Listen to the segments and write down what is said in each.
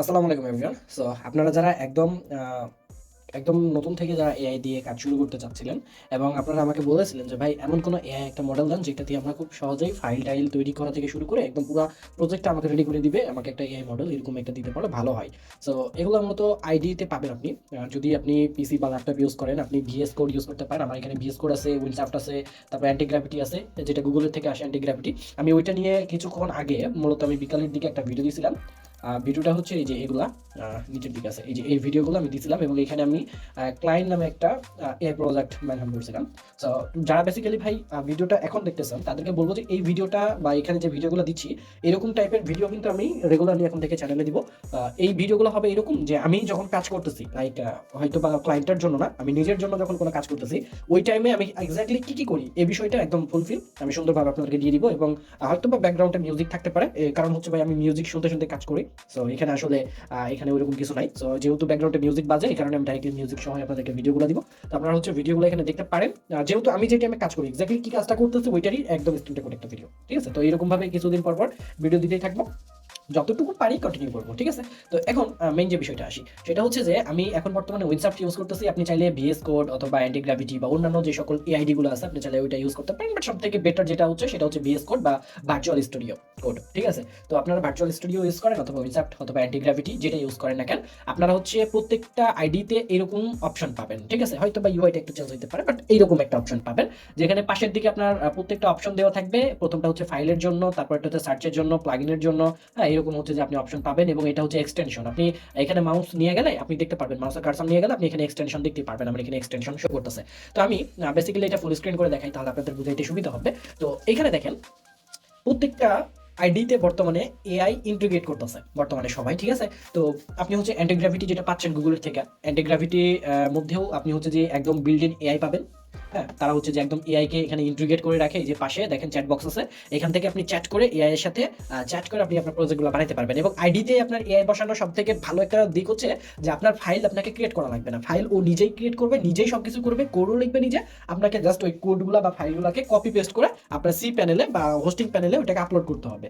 আসসালামু আলাইকুম everyone so আপনারা যারা একদম একদম নতুন থেকে যারা এআই দিয়ে কাজ শুরু করতে চাচ্ছিলেন এবং আপনারা আমাকে বলেছিলেন যে, ভাই, এমন কোনো এআই একটা মডেল দেন যেটা দিয়ে আমরা খুব সহজেই ফাইল টাইল তৈরি করা থেকে শুরু করে একদম পুরো প্রজেক্টটা আমাকে রেডি করে দিবে, আমাকে একটা এআই মডেল এরকম একটা দিতে পারলে ভালো হয়। সো এগুলো মূলত আইডিতে পাবেন আপনি। যদি আপনি পিসি বা ল্যাপটপ ইউজ করেন, আপনি ভিএস কোড ইউজ করতে পারেন। আমার এখানে ভিএস কোড আছে উইনসাফট আছে, তারপর অ্যান্টিগ্রাভিটি আছে, যেটা গুগলের থেকে আসে অ্যান্টিগ্রাভিটি আমি ওইটা নিয়ে কিছুক্ষণ আগে মূলত আমি বিকালের দিকে একটা ভিডিও দিয়েছিলাম ভিডিওটা হচ্ছে এই যে এগুলা নিচের দিকে আছে। এই যে এই ভিডিওগুলো আমি দিয়েছিলাম এবং এখানে আমি ক্লায়েন্ট নামে একটা এ প্রজেক্ট মেনশন করছিলাম। সো যারা বেসিক্যালি ভাই ভিডিওটা এখন দেখতেছেন, তাদেরকে বলব যে এই ভিডিওটা বা এখানে যে ভিডিওগুলো দিচ্ছি, এরকম টাইপের ভিডিও কিন্তু আমি রেগুলারলি এখন থেকে চ্যানেলে দিব। এই ভিডিওগুলো হবে এরকম যে আমি যখন কাজ করতেছি লাইক হয়তো বা ক্লায়েন্টের জন্য না, আমি নিজের জন্য যখন কোনো কাজ করতেছি, ওই টাইমে আমি এক্স্যাক্টলি কি কি করি এই বিষয়টা একদম ফুলফিল আমি সুন্দরভাবে আপনাদেরকে দিয়ে দিব এবং হয়তো বা ব্যাকগ্রাউন্ডে মিউজিক থাকতে পারে কারণ হচ্ছে ভাই আমি মিউজিক শুনতে শুনতে কাজ করি। সো এখানে আসলে এখানে ওইরকম কিছু নাই। সো যেহেতু ব্যাকগ্রাউন্ডে মিউজিক বাজে, এই কারণে আমি ডাইরেক্টলি মিউজিক সহ আপনাদেরকে ভিডিওগুলো দিব। তো আপনারা হচ্ছে ভিডিওগুলো এখানে দেখতে পারেন। যেহেতু আমি যে আমি কাজ করি এক্স্যাক্টলি কি কাজটা করতেছি, ওইটারই একদম স্ক্রিনটা করে একটা ভিডিও ঠিক আছে? তো এরকমভাবে কিছুদিন পর পর ভিডিও দিতেই থাকব। যতটুকু পারি কন্টিনিউ করব, ঠিক আছে? তো এখন মেইন যে বিষয়টা আসি, সেটা হচ্ছে যে আমি এখন বর্তমানে উইনসাফট ইউজ করতেছি, আপনি চাইলে ভিএস কোড অথবা অ্যান্টি গ্র্যাভিটি বা অন্যান্য যে সকল এআইডি গুলো আছে, আপনি চাইলে ওইটা ইউজ করতে পারেন বাট সব থেকে বেটার যেটা হচ্ছে, সেটা হচ্ছে ভিএস কোড বা ভার্চুয়াল স্টুডিও কোড ঠিক আছে? তো আপনারা ভার্চুয়াল স্টুডিও ইউজ করেন অথবা উইনসাফট অথবা অ্যান্টি গ্র্যাভিটি যেটা ইউজ করেন না কেন, আপনারা হচ্ছে প্রত্যেকটা আইডিতে এরকম অপশন পাবেন, ঠিক আছে? হয়তো বা ইউআইটা একটু চেঞ্জ হতে পারে বাট এইরকম একটা অপশন পাবেন, যেখানে পাশের দিকে আপনার প্রত্যেকটা অপশন দেওয়া থাকবে, প্রথমটা হচ্ছে ফাইলের জন্য, তারপর একটা হচ্ছে সার্চের জন্য প্লাগিনের জন্য হ্যাঁ এরকম হচ্ছে যে আপনি অপশন পাবেন এবং এটা হচ্ছে এক্সটেনশন আপনি এখানে মাউস নিয়ে গেলে আপনি দেখতে পারবেন মাউসের কার্সর নিয়ে গেলে আপনি এখানে এক্সটেনশন দেখতে পারবেন, আমার এখানে এক্সটেনশন শো করতেছে। তো আমি বেসিক্যালি এটা ফুল স্ক্রিন করে দেখাই, তাহলে আপনাদের বুঝাইতে সুবিধা হবে। তো এখানে দেখেন, প্রত্যেকটা আইডিতে বর্তমানে এআই ইন্টিগ্রেট করতেছে, বর্তমানে সবাই, ঠিক আছে? তো আপনি হচ্ছে অ্যান্টিগ্রাভিটি যেটা পাচ্ছেন গুগলের থেকে অ্যান্টিগ্রাভিটি মধ্যেও আপনি হচ্ছে যে একদম বিল্ড ইন এআই পাবেন। হ্যাঁ তারা হচ্ছে যে একদম এআই কে এখানে ইন্টিগ্রেট করে রাখে যে পাশে দেখেন চ্যাট বক্স আছে, এখান থেকে আপনি চ্যাট করে এআই এর সাথে চ্যাট করে আপনি আপনার প্রজেক্টগুলো বানাতে পারবেন এবং আইডিতে আপনার এআই বসানো সব থেকে ভালো একটা দিক হচ্ছে যে আপনার ফাইল আপনাকে ক্রিয়েট করা লাগবে না। ফাইল ও নিজেই ক্রিয়েট করবে, নিজেই সবকিছু করবে কোডও লিখবে নিজে, আপনাকে জাস্ট ওই কোডগুলো বা ফাইলগুলোকে কপি পেস্ট করে আপনার সি প্যানেলে বা হোস্টিং প্যানেলে ওটাকে আপলোড করতে হবে।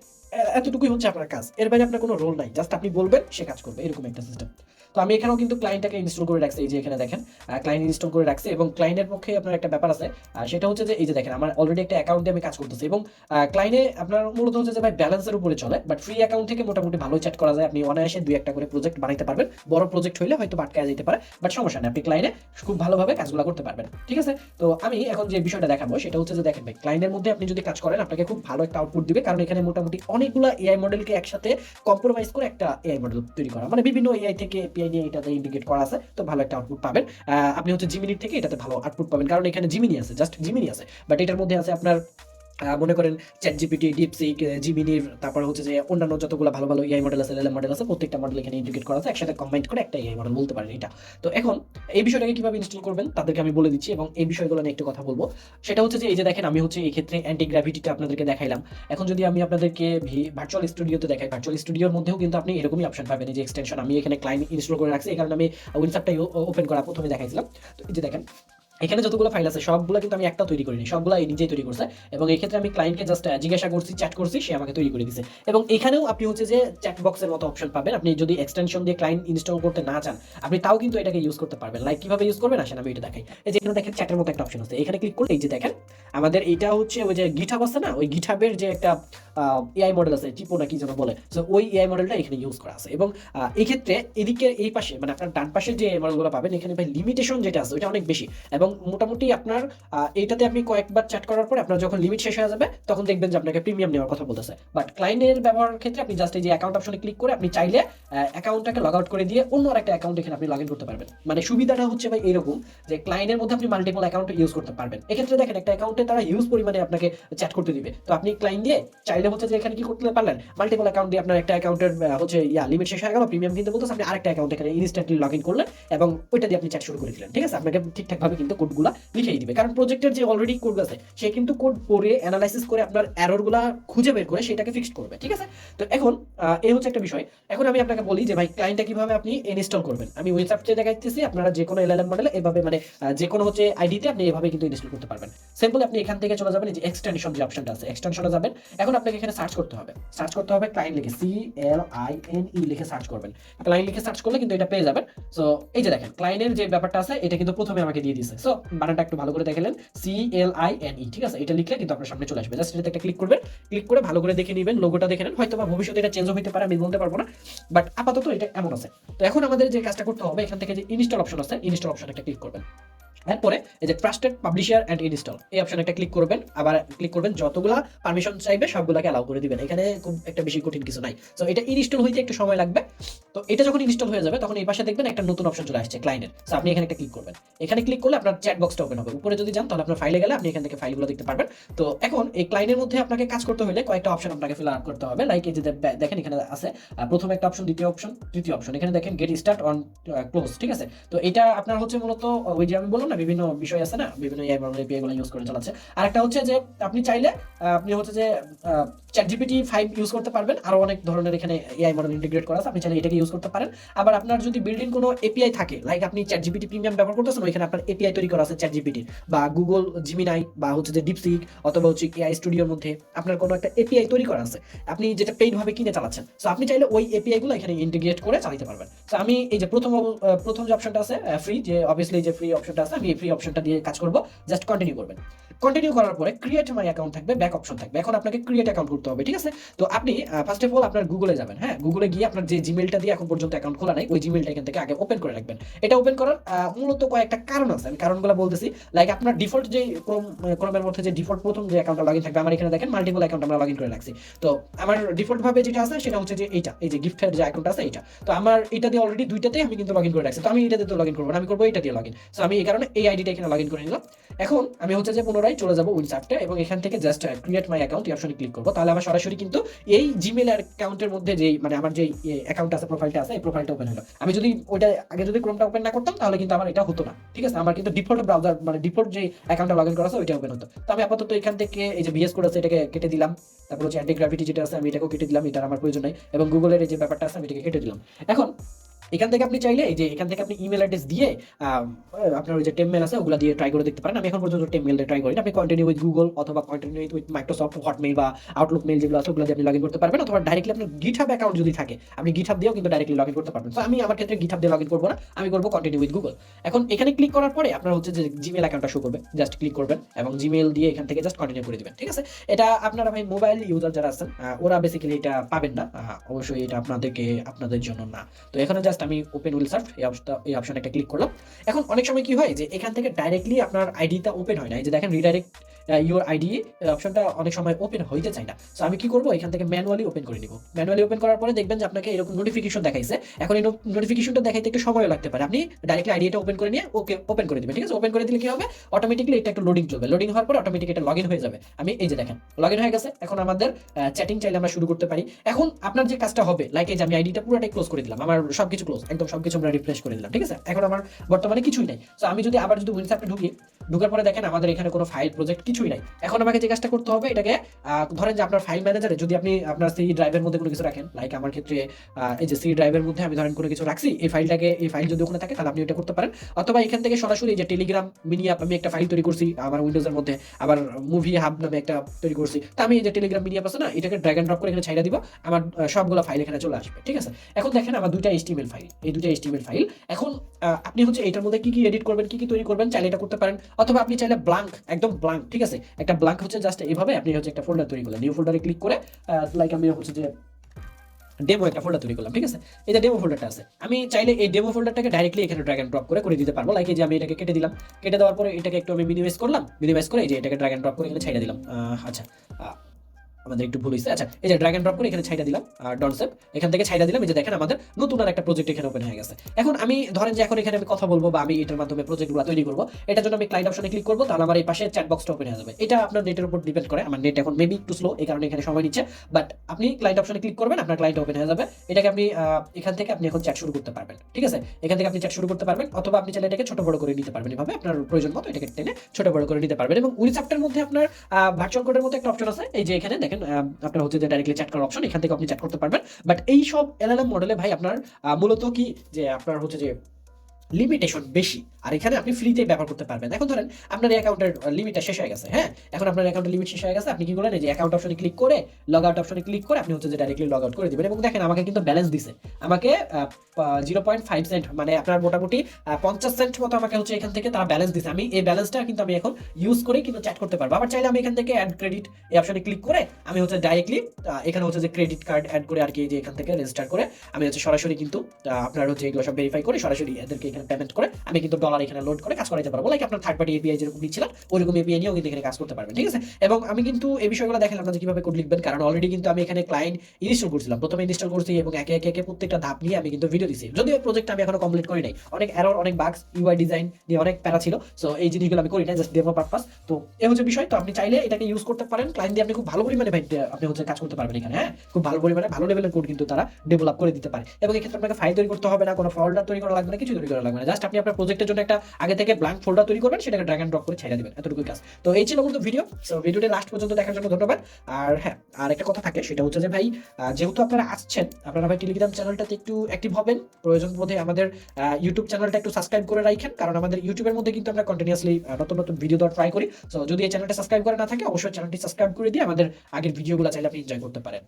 এতটুকুই হচ্ছে আপনার কাজ। এর বাইরে আপনার কোনো রোল নাই জাস্ট আপনি বলবেন, সে কাজ করবে, এরকম একটা সিস্টেম তো আমি এখানেও কিন্তু ক্লায়েন্টটাকে ইনস্টল করে রাখছি, এই যে এখানে দেখেন ক্লায়েন্ট ইনস্টল করে রাখছি এবং ক্লায়েন্টের পক্ষে আপনার একটা ব্যাপার আছে সেটা হচ্ছে যে, এই যে দেখেন, আমার অলরেডি একটা অ্যাকাউন্টে আমি কাজ করতেছি এবং ক্লায়েন্টে আপনার মূলত হচ্ছে যে, ভাই ব্যালেন্সের উপরে চলে বাট ফ্রি অ্যাকাউন্ট থেকে মোটামুটি ভালো চ্যাট করা যায়। আপনি অনায়াসে দুই একটা করে প্রজেক্ট বানাইতে পারবেন, বড় প্রজেক্ট হইলে হয়তো বাটকা যেতে পারে বাট সমস্যা নেই, আপনি ক্লায়েন্টে খুব ভালোভাবে কাজগুলো করতে পারবেন, ঠিক আছে? তো আমি এখন যে বিষয়টা দেখাবো, সেটা হচ্ছে যে, দেখেন ভাই ক্লায়েন্টের মধ্যে আপনি যদি কাজ করেন, আপনাকে খুব ভালো একটা আউটপুট দিবে, কারণ এখানে মোটামুটি অনেকগুলো এআই মডেলকে একসাথে কম্প্রোমাইজ করে একটা এআই মডেল তৈরি করা মানে বিভিন্ন এআই থেকে এপিআই নিয়ে এটাতে ইন্ডিকেট করা আছে, তো ভালো একটা আউটপুট পাবেন। আপনি হচ্ছে জিমিনির থেকে এটাতে ভালো আউটপুট পাবেন, কারণ এখানে জিমিনি আছে জাস্ট জিমিনি আছে। বাট এটার মধ্যে আছে আপনার মনে করেন চ্যাট জিপিটি ডিপসিক জিমিনির তারপর হচ্ছে যে অন্যান্য যতগুলো ভালো ভালো এআই মডেল আছে এলএম মডেল আছে, প্রত্যেকটা মডেল এখানে ইন্টিগ্রেট করা আছে, একসাথে কম্বাইন করে একটা এআই মডেল বলতে পারেন এটা। তো এখন এই বিষয়টাকে কীভাবে ইনস্টল করবেন তাদেরকে আমি বলে দিচ্ছি এবং এই বিষয়গুলো নিয়ে একটু কথা বলব। সেটা হচ্ছে যে এই যে দেখেন আমি হচ্ছে এই ক্ষেত্রে অ্যান্টি গ্র্যাভিটিটা আপনাদেরকে দেখাইলাম। এখন যদি আমি আপনাদেরকে ভার্চুয়াল স্টুডিওতে দেখাই ভার্চুয়াল স্টুডিওর মধ্যেও কিন্তু আপনি এরকমই অপশন পাবেন। যে এক্সটেনশন আমি এখানে ক্লাইন্ট ইনস্টল করে রাখছি, এই কারণে আমি উইনসাপটাই ওপেন করা প্রথমে দেখাইছিলাম। তো এই যে দেখেন এখানে যতগুলো ফাইল আছে, সবগুলো কিন্তু আমি একটা তৈরি করিনি, সবগুলো এই নিজেই তৈরি করছে এবং এই ক্ষেত্রে আমি ক্লায়েন্টকে জাস্ট জিজ্ঞাসা করছি চ্যাট করছি, সে আমাকে তৈরি করে দিছে। এবং এখানেও আপনি হচ্ছে যে চ্যাট বক্সের মতো অপশন পাবেন। আপনি যদি এক্সটেনশন দিয়ে ক্লায়েন্ট ইনস্টল করতে না চান, আপনি তাও কিন্তু এটাকে ইউজ করতে পারবেন। লাইক কীভাবে ইউজ করবেন, আসেন আমি এটা দেখাই। এই যে এখানে দেখেন চ্যাটের মতো একটা অপশন আছে। এখানে ক্লিক করলে এই যে দেখেন, আমাদের এটা হচ্ছে ওই যে গিঠাব আছে না? ওই গিঠাবের যে একটা এআই মডেল আছে চিপো না কি যেন বলে। তো ওই এআই মডেলটা এখানে ইউজ করা আছে। এবং এই ক্ষেত্রে এদিকে এই পাশে মানে আপনার ডান পাশে যে মডেলগুলো পাবেন, এখানে ভাই লিমিটেশন যেটা আছে ওটা অনেক বেশি। এবং মোটামুটি আপনার এইটাতে আপনি কয়েকবার চ্যাট করার পরে আপনার যখন লিমিট শেষ হয়ে যাবে, তখন দেখবেন যে আপনাকে প্রিমিয়াম নেওয়ার কথা বলতেছে। বাট ক্লায়েন্টের ব্যবহারের ক্ষেত্রে আপনি জাস্ট এই যে অ্যাকাউন্ট অপশনে ক্লিক করে আপনি চাইলে অ্যাকাউন্টটাকে লগ আউট করে দিয়ে অন্য একটা অ্যাকাউন্ট এখানে আপনি লগ ইন করতে পারবেন। মানে সুবিধাটা হচ্ছে ভাই এরকম যে ক্লায়েন্টের মধ্যে আপনি মাল্টিপল অ্যাকাউন্ট ইউজ করতে পারবেন। এক্ষেত্রে দেখেন একটা অ্যাকাউন্টে তারা ইউজ পরিমাণে আপনাকে চ্যাট করতে দিবে। তো আপনি ক্লায়েন্ট দিয়ে চাইলে হচ্ছে যে এখানে কি করতে পারলেন? মাল্টিপল অ্যাকাউন্ট দিয়ে আপনার একটা অ্যাকাউন্টের হচ্ছে ইয়া লিমিট শেষ হয়ে গেল প্রিমিয়াম কিনতে বলতেছে, আপনি আরেকটা অ্যাকাউন্ট এখানে ইনস্ট্যান্টলি লগ ইন করলেন এবং ওইটা দিয়ে আপনি চ্যাট শুরু করে দিলেন। ঠিক আছে? আপনাকে ঠিকঠাক ভাবে কিন্তু কোডগুলা লিখেই দিবে। কারণ প্রজেক্টের যে অলরেডি কোড আছে, সে কিন্তু কোড পড়ে অ্যানালাইসিস করে আপনার এররগুলা খুঁজে বের করে সেটাকে ফিক্সড করবে, ঠিক আছে? তো এখন এই হচ্ছে একটা বিষয়। এখন আমি আপনাকে বলি যে ভাই ক্লায়েন্টটা কীভাবে আপনি ইনস্টল করবেন? আমি ওয়েবসাইটে দেখাইতেছি, আপনারা যে কোনো এলএলএম মডেলে এভাবে মানে যে কোনো হচ্ছে আইডিতে আপনি এভাবে কিন্তু ইনস্টল করতে পারবেন। সিম্পল আপনি এখান থেকে চলে যাবেন যে এক্সটেনশন যে অপশনটা আছে এক্সটেনশনে যাবেন। এখন আপনাকে এখানে সার্চ করতে হবে। সার্চ করতে হবে ক্লায়েন্ট লিখে C L I N E লিখে সার্চ করবেন। ক্লায়েন্ট লিখে সার্চ করলে কিন্তু এটা পেয়ে যাবেন। সো এই যে দেখেন ক্লায়েন্টের যে ব্যাপারটা আছে, এটা কিন্তু প্রথমে আমাকে দিয়ে দিয়েছে। সো বানানটা একটু ভালো করে দেখলেন। C L I N E ঠিক আছে? এটা লিখলে কিন্তু আপনার সামনে চলে আসবে। জাস্ট এটাতে একটা ক্লিক করবেন। ক্লিক করে ভালো করে দেখে নেবেন লোগোটা দেখে নেন। হয়তো বা ভবিষ্যতে এটা চেঞ্জও হতে পারে, আমি বলতে পারব না। বাট আপাতত এটা এমন আছে। তো এখন আমাদের যে কাজটা করতে হবে, এখান থেকে যে ইনস্টল অপশন আছে ইনস্টল অপশন একটা ক্লিক করবেন। এরপরে এই যে ট্রাস্টেড পাবলিশার অ্যান্ড ইনস্টল এই অপশন একটা ক্লিক করবেন, আবার ক্লিক করবেন যতগুলা পারমিশন চাইবে, সবগুলাকে অ্যালাউ করে দিবেন। এখানে খুব একটা বেশি কঠিন কিছু নাই। তো এটা ইনস্টল হইতে একটু সময় লাগবে। তো এটা যখন ইনস্টল হয়ে যাবে, তখন এই পাশে দেখবেন একটা নতুন অপশন চলে আসছে ক্লায়েন্টের তো আপনি এখানে একটা ক্লিক করবেন। এখানে ক্লিক করলে আপনার চ্যাট বক্সটা ওপেন হবে। উপরে যদি যান, তাহলে আপনার ফাইলে গেলে আপনি এখান থেকে ফাইলগুলো দেখতে পারবেন। তো এখন এই ক্লায়েন্টের মধ্যে আপনাকে কাজ করতে হলে কয়েকটা অপশন আপনাকে ফিল আপ করতে হবে। লাইক এই যে দেখেন এখানে আছে প্রথম একটা অপশন দ্বিতীয় অপশন তৃতীয় অপশন এখানে দেখেন গেট স্টার্ট অন ক্লোজ ঠিক আছে? তো এটা আপনার হচ্ছে মূলত, ওই যে আমি বললাম না বিভিন্ন বিষয় আছে না? বিভিন্ন এআই মডেল এপিআই গুলো ইউজ করে চালাচ্ছে। আরেকটা হচ্ছে যে, আপনি চাইলে আপনি হচ্ছে যে চ্যাট জিপিটি ফাইভ ইউজ করতে পারবেন। আরও অনেক ধরনের এখানে এআই মডেল ইন্টিগ্রেট করা আছে। আপনি চাইলে এটাকে ইউজ করতে পারেন। আবার আপনার যদি বিল্ডিং কোনো এপিআই থাকে লাইক আপনি চ্যাট জিপিটি প্রিমিয়াম ব্যবহার করতেছেন, ওইখানে আপনার এপিআই তৈরি করা আছে চ্যাট জিপিটি বা গুগল জিমিনাই বা হচ্ছে যে ডিপসিক অথবা হচ্ছে এআই স্টুডিওর মধ্যে আপনার কোনো একটা এপিআই তৈরি করা আছে। আপনি যেটা পেইড ভাবে কিনে চালাচ্ছেন। সো আপনি চাইলে ওই এপিআই গুলো এখানে ইন্টিগ্রেট করে চালাতে পারবেন। সো আমি এই যে প্রথম প্রথম যে অপশনটা আছে ফ্রি যে অবভিয়াসলি যে ফ্রি অপশনটা আছে এই ফ্রি অপশনটা দিয়ে কাজ করব। জাস্ট কন্টিনিউ করবেন। কন্টিনিউ করার পরে ক্রিয়েট মাই অ্যাকাউন্ট থাকবে ব্যাক অপশন থাকবে। এখন আপনাকে ক্রিয়েট অ্যাকাউন্ট করতে হবে, ঠিক আছে? তো আপনি ফার্স্ট অফ অল আপনার গুগলে যাবেন হ্যাঁ? গুগলে গিয়ে আপনার যে জিমেলটা দিয়ে এখন পর্যন্ত অ্যাকাউন্ট খোলা নাই, ওই জিমেলটা এখান থেকে আগে ওপেন করে রাখবেন। এটা ওপেন করার মূলত কয়েকটা কারণ আছে। আমি কারণগুলো বলতেছি। লাইক আপনার ডিফল্ট যে ক্রোম ক্রোমের মধ্যে যে ডিফল্ট প্রথম যে অ্যাকাউন্টটা লগইন থাকবে, আমার এখানে দেখেন মাল্টিপল অ্যাকাউন্ট আমরা লগইন করে রাখছি। তো আমার ডিফল্ট ভাবে যেটা আছে, সেটা হচ্ছে যে এইটা, এই যে গিফটের যে অ্যাকাউন্ট আছে এটা তো আমার এটা দিয়ে অলরেডি দুইটাতেই আমি কিন্তু লগইন করে রাখছি। তো আমি এটা দিয়ে তো লগইন করব না, আমি করব এটা দিয়ে লগইন সো আমি এই কারণে এই আইডিটা এখানে লগইন করে নিলাম। এখন আমি হচ্ছে যে পুনরায় চলে যাব উইনসাফটে এবং এখান থেকে জাস্ট ক্রিয়েট মাই অ্যাকাউন্ট এই অপশনে ক্লিক করব। তাহলে আমার সরাসরি কিন্তু এই জিমেল অ্যাকাউন্টের মধ্যে যেই মানে আমার যে অ্যাকাউন্ট আছে প্রোফাইলটা আছে, এই প্রোফাইলটা ওপেন হলো। আমি যদি ওইটা, আগে যদি ক্রোমটা ওপেন না করতাম, তাহলে কিন্তু আমার এটা হতো না। ঠিক আছে? আমার কিন্তু ডিফল্ট ব্রাউজার মানে ডিফল্ট যে অ্যাকাউন্টটা লগ ইন করা আছে, ওইটা ওপেন হতো। তো আমি আপাতত এখান থেকে এই যে বিএস কোড আছে, এটাকে কেটে দিলাম। তারপর হচ্ছে অ্যান্টি গ্রাভিটি যেটা আছে, আমি এটাকেও কেটে দিলাম এটা আমার প্রয়োজন নাই। এবং গুগলের এই যে ব্যাপারটা আছে, আমি এটাকে কেটে দিলাম। এখন এখান থেকে আপনি চাইলে এই যে এখান থেকে আপনি ইমেল অ্যাড্রেস দিয়ে আপনার ওই যে টেমমেল আছে, ওগুলা দিয়ে ট্রাই করে দেখতে পারেন। আমি এখন পর্যন্ত টেমমেল দিয়ে ট্রাই করি আপনি কন্টিনিউ উইথ গুগল অথবা কন্টিনিউ উইথ মাইক্রোসফট হটমেল বা আউটলুক মেল যেগুলো আছে, ওগুলো দিয়ে আপনি লগ ইন করতে পারবেন। অথবা ডাইরেক্টলি আপনার গিটহাব অ্যাকাউন্ট যদি থাকে, আপনি গিটহাব দিয়েও কিন্তু ডাইরেক্টলি লগ ইন করতে পারবেন। তো আমি আমার ক্ষেত্রে গিটহাব দিয়ে লগ ইন করব না। আমি করব কন্টিনিউ উইথ গুগল এখন এখানে ক্লিক করার পরে আপনার হচ্ছে যে জিমেল অ্যাকাউন্টটা শো করবে। জাস্ট ক্লিক করবেন এবং জিমেল দিয়ে এখান থেকে জাস্ট কন্টিনিউ করে দিবেন। ঠিক আছে? এটা আপনারা ভাই মোবাইল ইউজার যারা আছেন ওরা বেসিক্যালি এটা পাবেন না। অবশ্যই এটা আপনাদেরকে, আপনাদের জন্য না। তো এখানে জাস্ট আমি ওপেন উইল সার্ভ এই অপশনটা এই অপশনে একটা ক্লিক করলাম। এখন অনেক সময় কি হয় যে এখান থেকে ডাইরেক্টলি আপনার আইডিটা ওপেন হয় না। এই যে দেখেন রিডাইরেক্ট ইউর আইডি অপশনটা অনেক সময় ওপেন হইতে চায় না। সো আমি কি করব? এখান থেকে ম্যানুয়ালি ওপেন করে নিব। ম্যানুয়ালি ওপেন করার পরে দেখবেন যে আপনাকে এরকম নোটিফিকেশন দেখাইছে। এখন এই নোটিফিকেশনটা দেখাইতে একটু সময় লাগতে পারে। আপনি ডাইরেক্টলি আইডিটা ওপেন করে নিয়ে ওকে ওপেন করে দিবেন, ঠিক আছে? ওপেন করে দিলে কি হবে? অটোমেটিকলি এটা একটা লোডিং চলবে। লোডিং হওয়ার পরে অটোমেটিক এটা লগ ইন হয়ে যাবে। আমি এই যে দেখেন লগ ইন হয়ে গেছে। এখন আমাদের চ্যাটিং চাইলে আমরা শুরু করতে পারি। এখন আপনার যে কাজটা হবে লাইক এই যে আমি আইডিটা পুরোটাই ক্লোজ করে দিলাম। আমার সবকিছু ক্লোজ একদম সবকিছু আমরা রিফ্রেশ করে দিলাম, ঠিক আছে? এখন আমার বর্তমানে কিছুই নাই। তো আমি যদি আবার যদি উইনসাপে ঢুকি, ঢুকার পরে দেখেন আমাদের এখানে কোনো ফাইল প্রজেক্ট কিছুই নাই। এখন আমাকে যে কাজটা করতে হবে, এটাকে ধরেন যে আপনার ফাইল ম্যানেজারে যদি আপনি, আপনার সি ড্রাইভের মধ্যে কোনো কিছু রাখেন লাইক আমার ক্ষেত্রে এই যে সি ড্রাইভের মধ্যে আমি ধরেন কোনো কিছু রাখছি, এই ফাইলটাকে এই ফাইল যদি ওখানে থাকে, তাহলে আপনি এটা করতে পারেন। অথবা এখান থেকে সরাসরি যে টেলিগ্রাম মিনি অ্যাপ আমি একটা ফাইল তৈরি করছি, আমার উইন্ডোজের মধ্যে, আবার মুভি হাব নামে একটা তৈরি করছি। তো আমি এই যে টেলিগ্রাম মিনি অ্যাপ আছে না, এটাকে ড্র্যাগ অ্যান্ড ড্রপ করে এখানে ছাইড়া দিব, আমার সবগুলো ফাইল এখানে চলে আসবে, ঠিক আছে? এখন দেখেন আমার দুইটা এইচটিএমএল ফাইল এই দুইটা এইচটিএমএল ফাইল এখন আপনি হচ্ছে এটার মধ্যে কি কি এডিট করবেন, কি কি তৈরি করবেন, চাইলে এটা করতে পারেন, অথবা আপনি চাইলে ব্লাঙ্ক একদম ব্লাঙ্ক ঠিক আছে? একটা ব্ল্যাঙ্ক হচ্ছে জাস্ট এইভাবে আপনি হচ্ছে একটা ফোল্ডার তৈরি করলেন। নিউ ফোল্ডারে ক্লিক করে লাইক আমি হচ্ছে যে ডেমো একটা ফোল্ডার তৈরি করলাম, ঠিক আছে? এই যে ডেমো ফোল্ডারটা আছে, আমি চাইলে এই ডেমো ফোল্ডারটাকে ডাইরেক্টলি এখানে ড্র্যাগ এন্ড ড্রপ করে করে দিতে পারব। লাইক এই যে আমি এটাকে কেটে দিলাম, কেটে দেওয়ার পরে এটাকে একটু আমি মিনিমাইজ করলাম মিনিমাইজ করে এই যে এটাকে ড্র্যাগ এন্ড ড্রপ করে এখানে ছাইড়ে দিলাম। আচ্ছা আমাদের একটু ভুল হয়েছে। আচ্ছা এই যে ড্র্যাগন ড্রপ করে এখানে ছাইটা দিলাম আর ডনসেপ এখান থেকে ছাইটা দিলাম, এই যে দেখেন আমাদের নতুন আর একটা প্রজেক্ট এখানে ওপেন হয়ে গেছে। এখন আমি, ধরেন যে এখন এখানে আমি কথা বলব বা আমি এটার মাধ্যমে প্রজেক্টগুলো তৈরি করব, এটার জন্য আমি ক্লাইন্ট অপশনে ক্লিক করব, তাহলে আমার এই পাশে চ্যাট বক্সটা ওপেন হয়ে যাবে। এটা আপনার নেটের উপর ডিপেন্ড করে, আমার নেট এখন মেবি একটু স্লো এই কারণে এখানে সময় নিচ্ছে। বাট আপনি ক্লায়েন্ট অপশনে ক্লিক করবেন, আপনার ক্লায়েন্ট ওপেন হয়ে যাবে। এটাকে আপনি এখান থেকে আপনি এখন চ্যাট শুরু করতে পারবেন, ঠিক আছে? এখান থেকে আপনি চ্যাট শুরু করতে পারবেন, অথবা আপনি চাইলে এটাকে ছোট বড় করে নিতে পারবেন এভাবে, আপনার প্রয়োজন মতো এটাকে টেনে ছোট বড় করে নিতে পারবেন। এবং উইচাপটার মধ্যে আপনার ভার্চুয়াল কোডের মতো একটা অপশন আছে, এই যে এখানে দেখেন আহ, আপনার হচ্ছে যে ডাইরেক্টলি চ্যাট করার অপশন এখান থেকে আপনি চ্যাট করতে পারবেন। বাট এই সব এলএলএম মডেলে ভাই আপনার মূলত কি যে আপনার হচ্ছে যে লিমিটেশন বেশি। আর এখানে আপনি ফ্রিতে ব্যবহার করতে পারবেন। এখন ধরেন আপনার অ্যাকাউন্টের লিমিটটা শেষ হয়ে গেছে হ্যাঁ? এখন আপনার অ্যাকাউন্টের লিমিট শেষ হয়ে গেছে, আপনি কি করলেন? এই যে অ্যাকাউন্ট অপশনে ক্লিক করে লগ আউট অপশনে ক্লিক করে, আপনি হচ্ছে যে ডাইরেক্টলি লগ আউট করে দিবেন। এবং দেখেন, আমাকে কিন্তু ব্যালেন্স দিছে। আমাকে জিরো পয়েন্ট ফাইভ সেন্ট মানে আপনার মোটামুটি পঞ্চাশ সেন্ট মতো আমাকে হচ্ছে এখান থেকে তারা ব্যালেন্স দিছে। আমি এই ব্যালেন্সটা কিন্তু আমি এখন ইউজ করে কিন্তু চ্যাট করতে পারব। আবার চাইলে আমি এখান থেকে অ্যাড ক্রেডিট এই অপশনে ক্লিক করে, আমি হচ্ছে ডাইরেক্টলি এখানে হচ্ছে যে ক্রেডিট কার্ড অ্যাড করে আর কি যে এখান থেকে রেজিস্টার করে, আমি হচ্ছে সরাসরি কিন্তু আপনার হচ্ছে এগুলো সব ভেরিফাই করে, সরাসরি এদেরকে এখানে পেমেন্ট করে, আমি কিন্তু ডলার এখানে লোড করে কাজ করাইতে পারব। লাইক আপনার থার্ড পার্টি এপিআই যেরকম দিচ্ছিলেন ওইরকম এপিআই নিয়েও কিন্তু এখানে কাজ করতে পারবেন, ঠিক আছে? এবং আমি কিন্তু এই বিষয়গুলো দেখালাম আপনাদের কীভাবে কোড লিখবেন, কারণ অলরেডি কিন্তু আমি এখানে ক্লায়েন্ট ইনস্টল করছিলাম। প্রথমে ইনস্টল করছি এবং একে একে একে প্রত্যেকটা ধাপ নিয়ে আমি কিন্তু ভিডিও দিছি। যদিও প্রজেক্ট আমি এখনও কমপ্লিট করি নাই। অনেক এরর অনেক বাগস ইউআই ডিজাইন নিয়ে অনেক প্যারা ছিল। সো এই জিনিসগুলো আমি করি না জাস্ট ডেমো পারপাস তো এই হচ্ছে বিষয়। তো আপনি চাইলে এটাকে ইউজ করতে পারেন। ক্লায়েন্ট দিয়ে আপনি খুব ভালো পরিমাণে ভাই আপনি হচ্ছে কাজ করতে পারবেন এখানে হ্যাঁ? খুব ভালো পরিমাণে, ভালো লেভেলের কোড কিন্তু তারা ডেভেলপ করে দিতে পারে। এবং এক্ষেত্রে আপনাকে ফাইল তৈরি করতে হবে না, কোনো ফোল্ডার তৈরি করা লাগবে না, কিছু তৈরি করা লাগবে না। জাস্ট আপনি আপনার প্রজেক্টের জন্য একটা আগে থেকে ব্ল্যাঙ্ক ফোল্ডার তৈরি করবেন, সেটাকে এন্ড ড্রপ করে ছেড়ে দিবেন। এতটুকু কাজ। তো এই ছিল মূলত ভিডিও সো ভিডিওটি লাস্ট পর্যন্ত দেখার জন্য ধন্যবাদ। আর হ্যাঁ আর একটা কথা থাকে, সেটা হচ্ছে যে ভাই যেহেতু আপনারা আসছেন, আপনারা ভাই টেলিগ্রাম চ্যানেলটাতে একটু অ্যাক্টিভ হবেন। প্রয়োজন বোধে আমাদের ইউটিউব চ্যানেলটা একটু সাবস্ক্রাইব করে রাখেন, কারণ আমাদের ইউটিউবের মধ্যে কিন্তু আমরা কন্টিনিউসলি নতুন নতুন ভিডিও দেওয়ার ট্রাই করি। সো যদি এই চ্যানেলটা সাবস্ক্রাইব করে না থাকে, অবশ্যই চ্যানেলটি সাবস্ক্রাইব করে দিয়ে আমাদের আগের ভিডিওগুলো চাইলে আপনি এনজয় করতে পারেন।